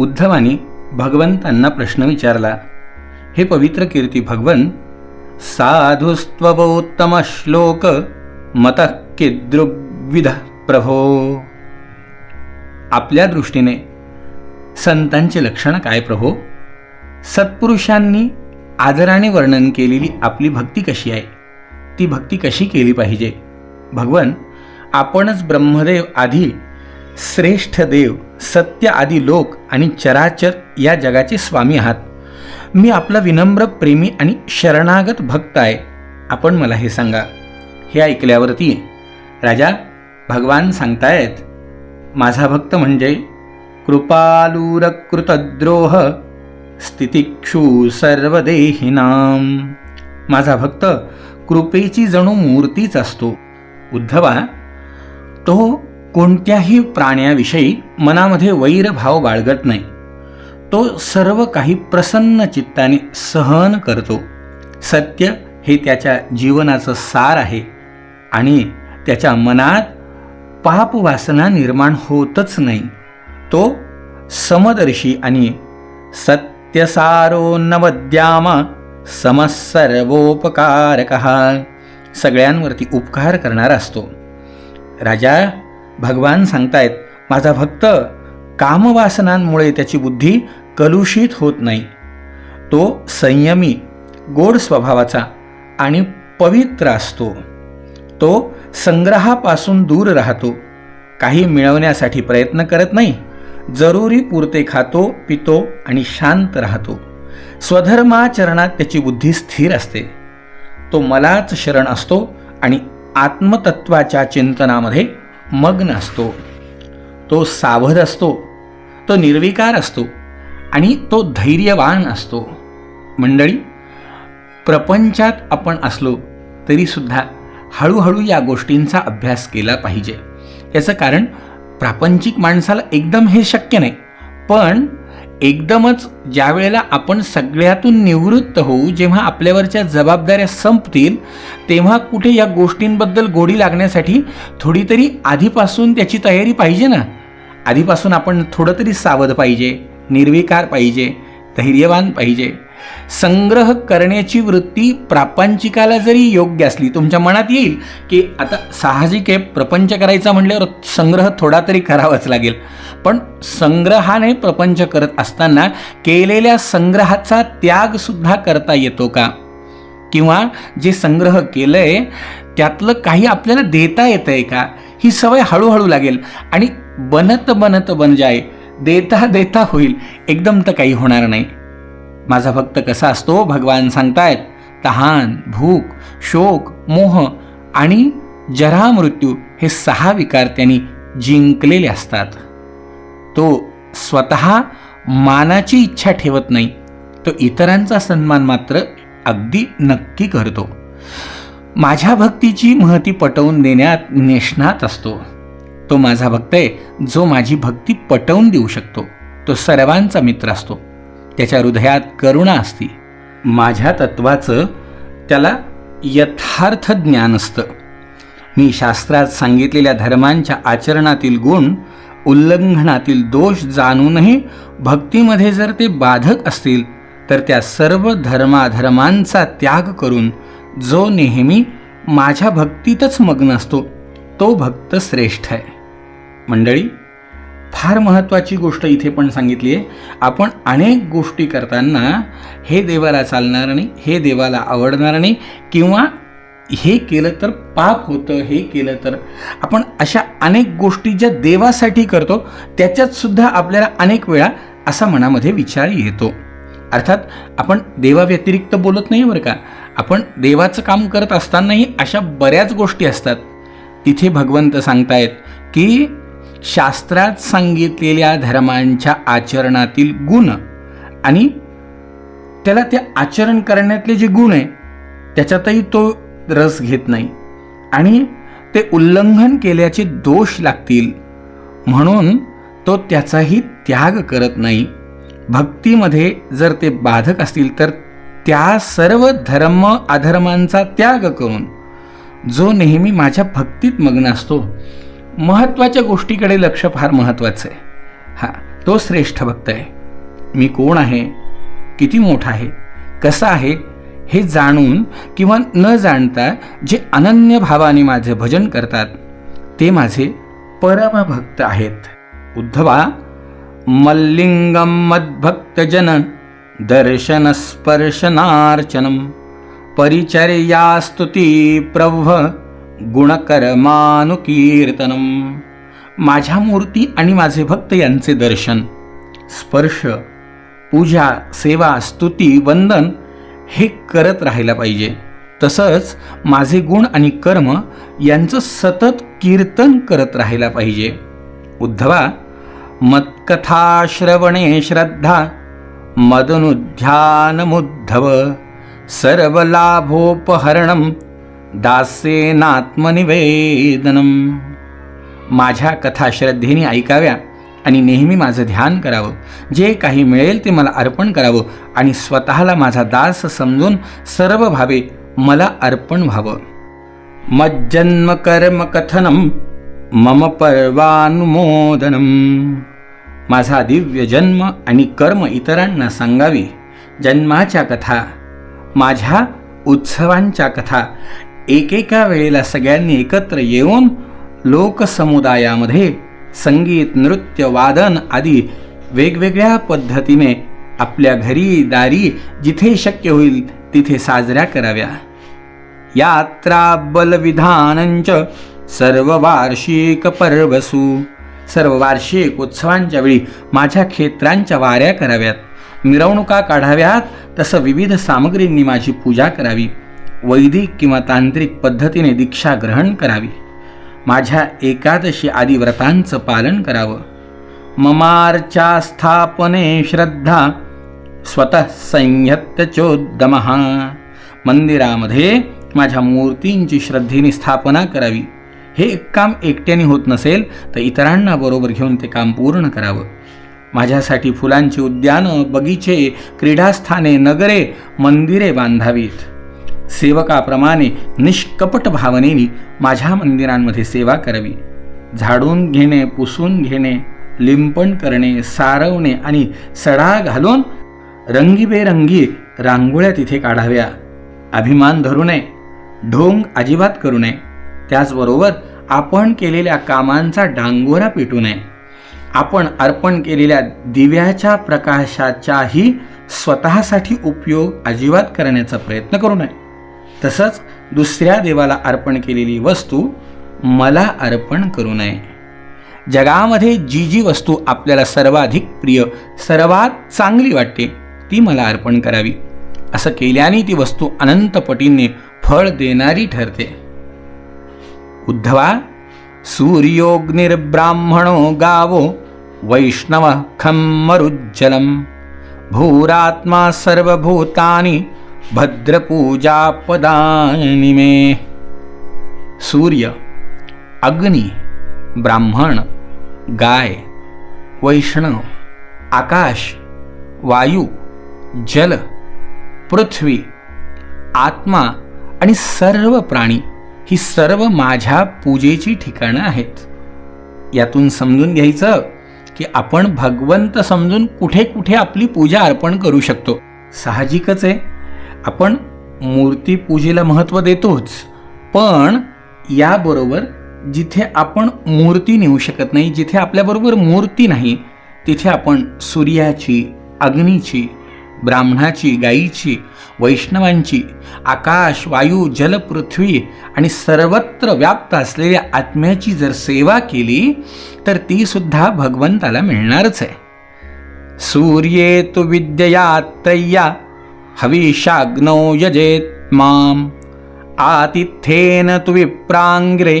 उद्धवानी भगवंतांना प्रश्न विचारला हे पवित्र कीर्ती भगवन साधुस्त्वबोत्तम श्लोक मत किदृग्विध प्रभो. आपल्या दृष्टीने संतांचे लक्षण काय प्रभो? सत्पुरुषांनी आदराने वर्णन केलेली आपली भक्ती कशी आहे? ती भक्ती कशी केली पाहिजे? भगवन आपणच ब्रह्मदेव आधी श्रेष्ठ देव सत्य आदी लोक आणि चराचर या जगाचे स्वामी आहात. मी आपला विनम्र प्रेमी आणि शरणागत भक्त आहे. आपण मला हे सांगा. हे ऐकल्यावरती राजा भगवान सांगतायत माझा भक्त म्हणजे कृपालूरकृतद्रोह स्थितिक्षू सर्वदेहिनाम. माझा भक्त कृपेची जणू मूर्तीच असतो. उद्धवा तो कोणत्याही प्राण्याविषयी मनामध्ये वैरभाव बाळगत नाही. तो सर्व काही प्रसन्न चित्ताने सहन करतो. सत्य हे त्याच्या जीवनाचं सार आहे आणि त्याच्या मनात पापवासना निर्माण होतच नाही. तो समदर्शी आणि सत्यसारो नवद्यामा समसर्वोपकारक सगळ्यांवरती उपकार करणारा असतो. राजा भगवान सांगतायत माझा भक्त कामवासनांमुळे त्याची बुद्धी कलुषित होत नाही. तो संयमी गोड स्वभावाचा आणि पवित्र असतो. तो संग्रहापासून दूर राहतो. काही मिळवण्यासाठी प्रयत्न करत नाही. जरुरी पुरते खातो पितो आणि शांत राहतो. स्वधर्माचरणात त्याची बुद्धी स्थिर असते. तो मलाच शरण असतो आणि आत्मतत्वाच्या चिंतनामध्ये मग्न असतो तो सावध असतो तो निर्विकार असतो आणि तो धैर्यवान असतो. मंडळी प्रपंचात आपण असलो तरीसुद्धा हळूहळू या गोष्टींचा अभ्यास केला पाहिजे. याचं कारण प्रापंचिक माणसाला एकदम हे शक्य नाही. पण एकदमच ज्या वेळेला आपण सगळ्यातून निवृत्त होऊ जेव्हा आपल्यावरच्या जबाबदाऱ्या संपतील तेव्हा कुठे या गोष्टींबद्दल गोडी लागण्यासाठी थोडी तरी आधीपासून त्याची तयारी पाहिजे ना? आधीपासून आपण थोडं तरी सावध पाहिजे निर्विकार पाहिजे धैर्यवान पाहिजे. संग्रह करण्याची वृत्ती प्रापंचिकाला जरी योग्य असली तुमच्या मनात येईल की आता साहजिक आहे प्रपंच करायचा म्हटल्यावर संग्रह थोडा तरी करावाच लागेल. पण संग्रहाने प्रपंच करत असताना केलेल्या संग्रहाचा त्यागसुद्धा करता येतो का? किंवा जे संग्रह केलं आहे त्यातलं काही आपल्याला देता येतं आहे का? ही सवय हळूहळू लागेल आणि बनत बनत बन जाय. देता देता होईल. एकदम तर काही होणार नाही. माझा भक्त कसा असतो? भगवान सांगतायत तहान भूक शोक मोह आणि जरा मृत्यू हे सहा विकार त्यांनी जिंकलेले असतात. तो स्वतः मानाची इच्छा ठेवत नाही तो इतरांचा सन्मान मात्र अगदी नक्की करतो. माझ्या भक्तीची महती पटवून देण्यात निष्णात असतो. तो माझा भक्त आहे जो माझी भक्ती पटवून देऊ शकतो. तो सर्वांचा मित्र असतो. त्याच्या हृदयात करुणा असती. माझ्या तत्वाचं त्याला यथार्थ ज्ञान असतं. मी शास्त्रात सांगितलेल्या धर्मांच्या आचरणातील गुण उल्लंघनातील दोष जाणूनही भक्तीमध्ये जर ते बाधक असतील तर त्या सर्व धर्माधर्मांचा त्याग करून जो नेहमी माझ्या भक्तीतच मग्न असतो तो भक्त श्रेष्ठ आहे. मंडळी फार महत्त्वाची गोष्ट इथे पण सांगितली आहे. आपण अनेक गोष्टी करताना हे देवाला चालणार नाही हे देवाला आवडणार नाही किंवा हे केलं तर पाप होतं हे केलं तर. आपण अशा अनेक गोष्टी ज्या देवासाठी करतो त्याच्यातसुद्धा आपल्याला अनेक वेळा असा मनामध्ये विचार येतो. अर्थात आपण देवाव्यतिरिक्त बोलत नाही बरं का. आपण देवाचं काम करत असतानाही अशा बऱ्याच गोष्टी असतात. तिथे भगवंत सांगतायत की शास्त्रात सांगितलेल्या धर्मांच्या आचरणातील गुण आणि त्याला ते आचरण करण्यातले जे गुण आहे त्याच्यातही तो रस घेत नाही. आणि ते उल्लंघन केल्याचे दोष लागतील. म्हणून तो त्याचाही त्याग करत नाही. भक्तीमध्ये जर ते बाधक असतील तर त्या सर्व धर्म अधर्मांचा त्याग करून जो नेहमी माझ्या भक्तीत मग्न असतो महत्त्वाच्या गोष्टीकडे लक्ष फार महत्त्वाचं आहे. हा तो श्रेष्ठ भक्त आहे. मी कोण आहे? किती मोठा आहे? कसा आहे? हे जाणून किंवा न जाणता जे अनन्य भावाने माझे भजन करतात ते माझे परमभक्त आहेत. उद्धवा मल्लिंगम मद्भक्तजन दर्शनस्पर्शनार्चनम परिचर्यास्तुती प्रभ गुणकर्मानुकीर्तनम। माझ्या मूर्ती आणि माझे भक्त यांचे दर्शन स्पर्श पूजा सेवा स्तुती वंदन हे करत राहायला पाहिजे. तसंच माझे गुण आणि कर्म यांचं सतत कीर्तन करत राहायला पाहिजे. उद्धवा मत्कथा श्रवणे श्रद्धा मदनुध्यानमुद्धव सर्वलाभोपहरणम दासेनात्मनिवेदनम। माझ्या कथा श्रद्धेने ऐकाव्या आणि नेहमी माझं ध्यान करावं. जे काही मिळेल ते मला अर्पण करावं आणि स्वतःला माझा दास समजून सर्व भावे मला अर्पण व्हावं. मज्जन्म कर्म कथनम मम पर्वानुमोदनम. माझा दिव्य जन्म आणि कर्म इतरांना सांगावी. जन्माच्या कथा माझ्या उत्सवांच्या कथा एकेका वेळेला सगळ्यांनी एकत्र येऊन लोकसमुदायामध्ये संगीत नृत्य वादन आदी वेगवेगळ्या पद्धतीने आपल्या घरी दारी जिथे शक्य होईल तिथे साजऱ्या कराव्या. यात्रा बलविधानंच सर्व वार्षिक पर्वसू. सर्व वार्षिक उत्सवांच्या वेळी माझ्या क्षेत्रांच्या वाऱ्या कराव्यात. मिरवणुका काढाव्यात. तसं विविध सामग्रींनी माझी पूजा करावी. वैदिक किंवा तांत्रिक पद्धतीने दीक्षा ग्रहण करावी. माझ्या एकादशी आदी व्रतांचं पालन करावं. ममार्चा स्थापने श्रद्धा स्वतः संयत्तचोद्दम मंदिरामध्ये माझ्या मूर्तींची श्रद्धेने स्थापना करावी. हे एक काम एकट्याने होत नसेल तर इतरांना बरोबर घेऊन ते काम पूर्ण करावं. माझ्यासाठी फुलांची उद्यानं बगीचे क्रीडास्थाने नगरे मंदिरे बांधावीत. सेवकाप्रमाणे निष्कपट भावनेने माझ्या मंदिरांमध्ये सेवा करावी. झाडून घेणे पुसून घेणे लिंपण करणे सारवणे आणि सडा घालून रंगीबेरंगी रांगोळ्या तिथे काढाव्या. अभिमान धरू नये. ढोंग अजिबात करू नये. त्याचबरोबर आपण केलेल्या कामांचा डांगोरा पेटू नये. आपण अर्पण केलेल्या दिव्याच्या प्रकाशाचाही स्वतःसाठी उपयोग अजिबात करण्याचा प्रयत्न करू नये. तसंच दुसऱ्या देवाला अर्पण केलेली वस्तू मला अर्पण करू नये. जगामध्ये जी जी वस्तू आपल्याला सर्वाधिक प्रिय सर्वात चांगली वाटते ती मला अर्पण करावी. असं केल्याने ती वस्तू अनंतपटींनी फळ देणारी ठरते. उद्धवा सूर्योग्निर्ब्राह्मणो गावो वैष्णव खम्मरुज्जलम भूरात्मा सर्वभूतानि भद्रपूजापदानि मे। सूर्य अग्नी ब्राह्मण गाय वैष्णव आकाश वायू जल पृथ्वी आत्मा आणि सर्व प्राणी ही सर्व माझ्या पूजेची ठिकाणं आहेत. यातून समजून घ्यायचं की आपण भगवंत समजून कुठे कुठे आपली पूजा अर्पण करू शकतो. साहजिकच आहे. आपण मूर्ती पूजेला महत्त्व देतोच. पण याबरोबर जिथे आपण मूर्ती नेऊ शकत नाही जिथे आपल्याबरोबर मूर्ती नाही तिथे आपण सूर्याची अग्नीची ब्राह्मणाची गायीची वैष्णवांची आकाश वायू जल पृथ्वी आणि सर्वत्र व्याप्त असलेल्या आत्म्याची जर सेवा केली तर ती सुद्धा भगवंताला मिळणारच आहे. सूर्ये तु विद्यया हविषाग्नौ यजेत् माम्। आतिथ्येन तु विप्रांग्रे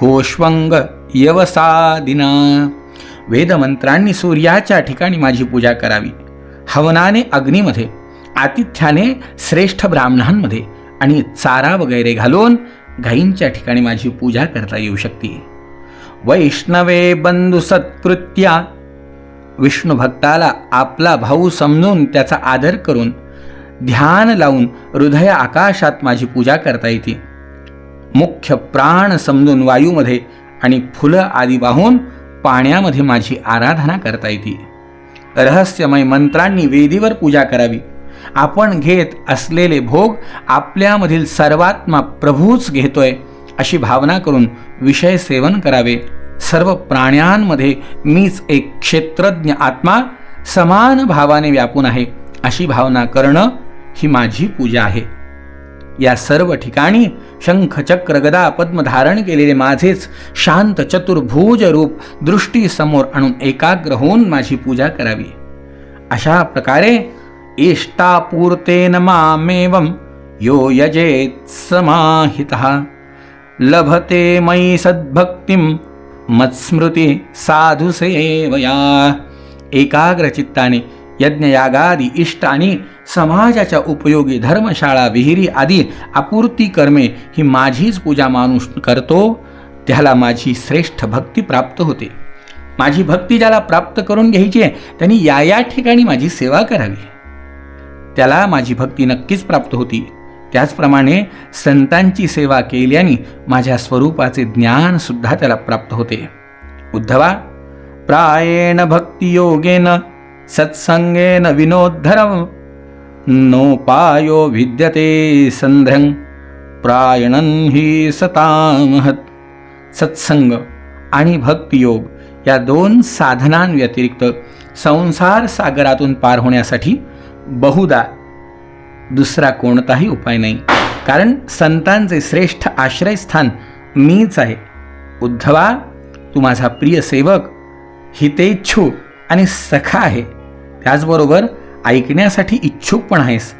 गोष्वंग यवसादिना। वेदमंत्रांनी सूर्याच्या ठिकाणी माझी पूजा करावी। हवनाने अग्नीमध्ये आतिथ्याने श्रेष्ठ ब्राह्मणांमध्ये आणि चारा वगैरे घालून गायींच्या ठिकाणी माझी पूजा करता येऊ शकते। वैष्णवे बंधू सत्कृत्या। विष्णू भक्ताला आपला भाऊ समजून त्याचा आदर करून ध्यान लावून हृदय आकाशात माझी पूजा करता येते. मुख्य प्राण समजून वायूमध्ये आणि फुलं आदी वाहून पाण्यामध्ये माझी आराधना करता येते. रहस्यमय मंत्रांनी वेदीवर पूजा करावी. आपण घेत असलेले भोग आपल्यामधील सर्वात्मा प्रभूच घेतोय अशी भावना करून विषय सेवन करावे. सर्व प्राण्यांमध्ये मीच एक क्षेत्रज्ञ आत्मा समान भावाने व्यापून आहे अशी भावना करणं ही माझी पूजा आहे. या सर्व ठिकाणी शंख चक्र गदा पद्म धारण केलेले माझेच शांत चतुर्भुज रूप दृष्टीसमोर आणून एकाग्र होऊन माझी पूजा करावी. अशा प्रकारे इष्टापूर्तेन मामेवं यो यजेत समाहित. लभते मयी सद्भक्तिं मत्स्मृती साधुसेवया. सेवया एकाग्र चित्ताने यज्ञयागादी इष्ट आणि समाजाच्या उपयोगी धर्मशाळा विहिरी आदी आपूर्ती कर्मे ही माझीच पूजा माणूस करतो त्याला माझी श्रेष्ठ भक्ती प्राप्त होते. माझी भक्ती ज्याला प्राप्त करून घ्यायची आहे त्यांनी या या ठिकाणी माझी सेवा करावी. त्याला माझी भक्ती नक्कीच प्राप्त होती. त्याचप्रमाणे संतांची सेवा केल्याने माझ्या स्वरूपाचे ज्ञानसुद्धा त्याला प्राप्त होते. उद्धवा प्रायेण भक्तियोगेन सत्संगेन विनोद्धरम नोपायो विद्यते संध्रंग प्रायणन ही सतामहत। सत्संग आणि भक्तियोग या दोन साधनांव्यतिरिक्त संसार सागरातून पार होण्यासाठी बहुदा दुसरा कोणताही उपाय नाही. कारण संतांचे श्रेष्ठ आश्रयस्थान मीच आहे. उद्धवा तू माझा प्रिय सेवक हितेच्छू आणि सखा आहे. त्याचबरोबर ऐकण्यासाठी इच्छुक पण आहेस.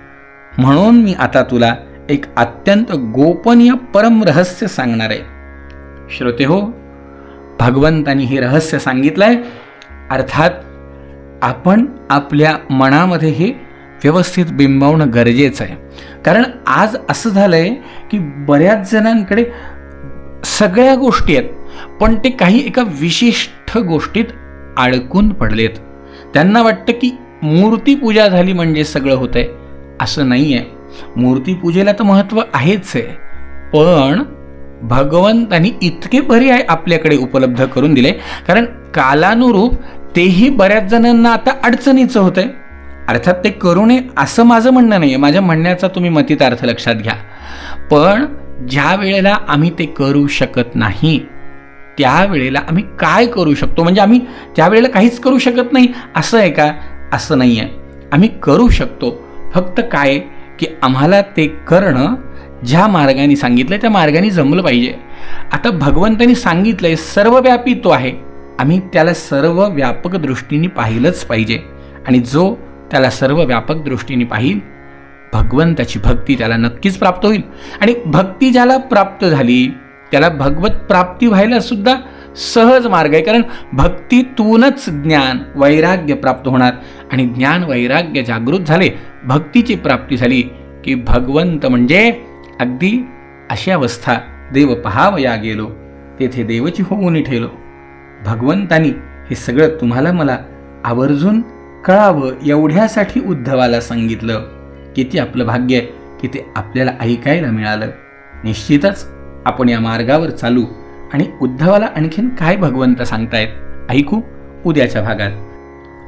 म्हणून मी आता तुला एक अत्यंत गोपनीय परम रहस्य सांगणार आहे. श्रोते हो भगवंतांनी हे रहस्य सांगितलं आहे अर्थात आपण आपल्या मनामध्ये हे व्यवस्थित बिंबवणं गरजेचं आहे. कारण आज असं झालं आहे की बऱ्याच जणांकडे सगळ्या गोष्टी आहेत पण ते काही एका विशिष्ट गोष्टीत अडकून पडलेत. त्यांना वाटतं की मूर्तीपूजा झाली म्हणजे सगळं होतंय. असं नाही आहे मूर्तीपूजेला तर महत्त्व आहेच आहे. पण भगवंतांनी इतके पर्याय आपल्याकडे उपलब्ध करून दिले. कारण कालानुरूप तेही बऱ्याच जणांना आता अडचणीचं होतंय. अर्थात ते करू नये असं माझं म्हणणं नाही आहे माझ्या म्हणण्याचा तुम्ही मतितार्थ लक्षात घ्या. पण ज्या वेळेला आम्ही ते करू शकत नाही त्यावेळेला आम्ही काय करू शकतो? म्हणजे आम्ही त्यावेळेला काहीच करू शकत नाही. असं आहे का? असं नाही आहे आम्ही करू शकतो. फक्त काय? की आम्हाला ते करणं ज्या मार्गाने सांगितलं त्या मार्गाने जमलं पाहिजे. आता भगवंतानी सांगितलंय सर्वव्यापी तो आहे. आम्ही त्याला सर्व व्यापक दृष्टीने पाहिलंच पाहिजे. आणि जो त्याला सर्व व्यापक दृष्टीने पाहिल भगवंताची भक्ती त्याला नक्कीच प्राप्त होईल. आणि भक्ती ज्याला प्राप्त झाली त्याला भगवत प्राप्ती व्हायला सुद्धा सहज मार्ग आहे. कारण भक्तीतूनच ज्ञान वैराग्य प्राप्त होणार. आणि ज्ञान वैराग्य जागृत झाले भक्तीची प्राप्ती झाली की भगवंत म्हणजे अगदी अशी अवस्था. देव पहावया गेलो तेथे देवची होऊन ठेलो. भगवंतानी हे सगळं तुम्हाला मला आवर्जून कळावं एवढ्यासाठी उद्धवाला सांगितलं. किती आपलं भाग्य आहे की ते आपल्याला ऐकायला मिळालं. निश्चितच आपण या मार्गावर चालू आणि उद्धवाला आणखीन काय भगवंत सांगतायत ऐकू उद्याच्या भागात.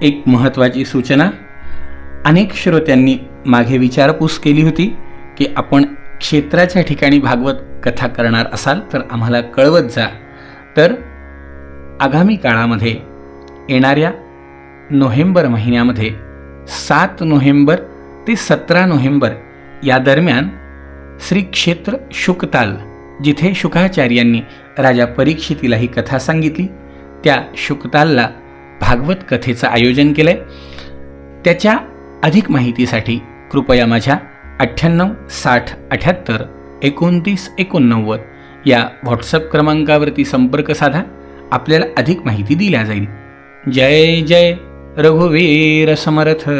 एक महत्त्वाची सूचना अनेक श्रोत्यांनी मागे विचारपूस केली होती की आपण क्षेत्राच्या ठिकाणी भागवत कथा करणार असाल तर आम्हाला कळवत जा. तर आगामी काळामध्ये येणाऱ्या नोव्हेंबर महिन्यामध्ये सात नोव्हेंबर ते सतरा नोव्हेंबर या दरम्यान श्री क्षेत्र शुकताल जिथे शुकाचार्यांनी राजा परीक्षितीला ही कथा सांगितली त्या शुकतालला भागवत कथेचं आयोजन केलं आहे त्याच्या अधिक माहितीसाठी कृपया माझ्या अठ्ठ्याण्णव साठ अठ्याहत्तर एकोणतीस एकोणनव्वद या व्हॉट्सअप क्रमांकावरती संपर्क साधा. आपल्याला अधिक माहिती दिल्या जाईल. जय जय रघुवीर समर्थ.